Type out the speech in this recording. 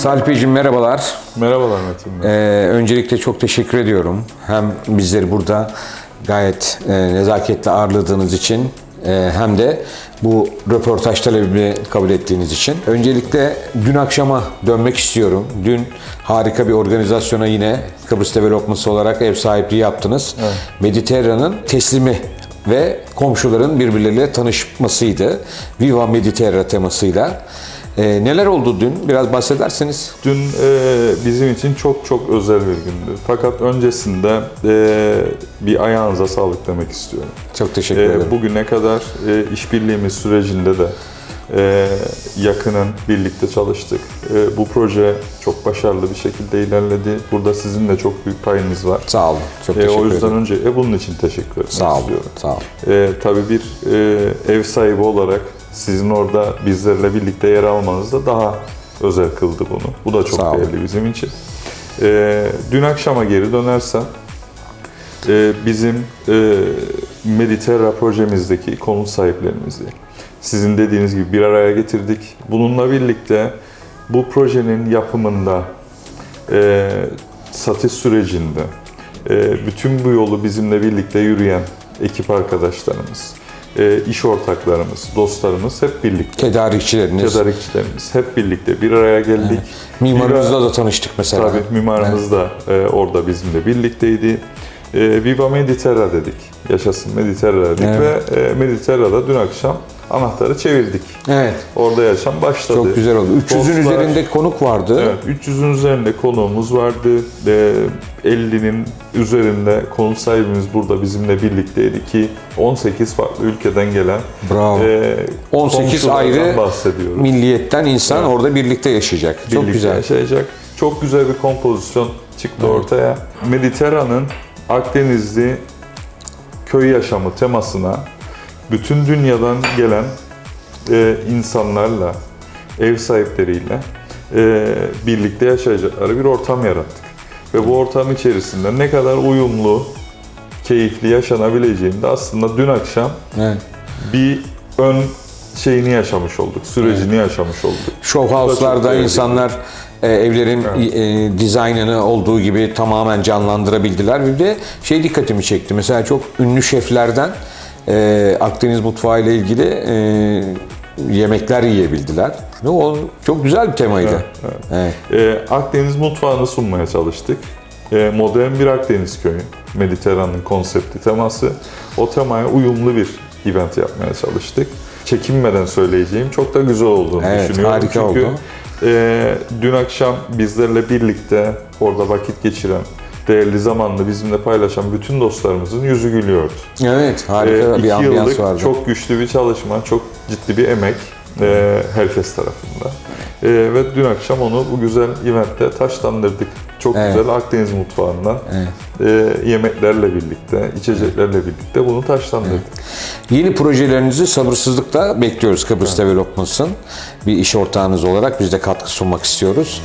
Salih Beyciğim merhabalar. Merhabalar Metin Bey. Ee, öncelikle çok teşekkür ediyorum. Hem bizleri burada gayet e, nezaketle ağırladığınız için e, hem de bu röportaj talebimi kabul ettiğiniz için. Öncelikle dün akşama dönmek istiyorum. Dün harika bir organizasyona yine Kıbrıs Developments olarak ev sahipliği yaptınız. Mediterrane'ın teslimi ve komşuların birbirleriyle tanışmasıydı. Viva Mediterra temasıyla. Ee, neler oldu dün? Biraz bahsederseniz. Dün e, bizim için çok çok özel bir gündü. Fakat öncesinde e, bir ayağınıza sağlık demek istiyorum. Çok teşekkür E, ederim. bugüne kadar e, işbirliğimiz sürecinde de e, yakının birlikte çalıştık. E, bu proje çok başarılı bir şekilde ilerledi. Burada sizin de çok büyük payınız var. Sağ olun. Çok E, teşekkür o yüzden ederim. önce e, bunun için teşekkür etmek Sağ olun. istiyorum. Sağ olun. E, tabii bir e, ev sahibi olarak sizin orada bizlerle birlikte yer almanız da daha özel kıldı bunu. Bu da çok Sağ olun. değerli bizim için. E, dün akşama geri dönersem e, bizim e, Mediterra projemizdeki konut sahiplerimizi sizin dediğiniz gibi bir araya getirdik. Bununla birlikte bu projenin yapımında, e, satış sürecinde e, bütün bu yolu bizimle birlikte yürüyen ekip arkadaşlarımız, iş ortaklarımız, dostlarımız hep birlikte. Tedarikçileriniz, Tedarikçilerimiz hep birlikte bir araya geldik. mimarınızla da tanıştık mesela. Tabii mimarımız da e, orada bizimle birlikteydi. E, Viva Mediterra dedik. Yaşasın Mediterra dedik Evet. ve e, Mediterra'da dün akşam anahtarı çevirdik. Evet. Orada yaşam başladı. Çok güzel oldu. 300'ün Dostlar- üzerinde konuk vardı. Evet, 300'ün üzerinde konuğumuz vardı. E, 50'nin üzerinde konuk sahibimiz burada bizimle birlikteydi ki 18 farklı ülkeden gelen Bravo. e, 18 komşulardan ayrı bahsediyoruz. Milliyetten insan Evet. orada birlikte yaşayacak. Çok birlikte güzel. yaşayacak. Çok güzel bir kompozisyon çıktı ortaya. Mediterrane'ın Akdenizli köy yaşamı temasına bütün dünyadan gelen e, insanlarla, ev sahipleriyle e, birlikte yaşayacakları bir ortam yarattık. Ve bu ortam içerisinde ne kadar uyumlu, keyifli yaşanabileceğini de aslında dün akşam Evet. bir ön şeyini yaşamış olduk, sürecini yaşamış olduk. Show house'larda insanlar e, evlerin e, dizaynını olduğu gibi tamamen canlandırabildiler. Bir de şey dikkatimi çekti. Mesela çok ünlü şeflerden e, Akdeniz mutfağı ile ilgili e, yemekler yiyebildiler. Ve o çok güzel bir temaydı. Evet. Ee, Akdeniz mutfağını sunmaya çalıştık. Ee, modern bir Akdeniz köyü. Mediterranean konsepti teması. O temaya uyumlu bir event yapmaya çalıştık. Çekinmeden söyleyeceğim çok da güzel olduğunu Evet, düşünüyorum. harika Çünkü oldu. e, dün akşam bizlerle birlikte orada vakit geçiren, değerli zamanını bizimle paylaşan bütün dostlarımızın yüzü gülüyordu. Evet, Ee, harika iki bir ambiyans vardı. çok güçlü bir çalışma, çok ciddi bir emek e, herkes tarafından. E, ve dün akşam onu bu güzel eventte taşlandırdık. Çok Evet. güzel Akdeniz mutfağından Evet. e, yemeklerle birlikte, içeceklerle birlikte bunu taşlandırdık. Yeni projelerinizi sabırsızlıkla bekliyoruz Kıbrıs Developments'ın bir iş ortağınız olarak biz de katkı sunmak istiyoruz.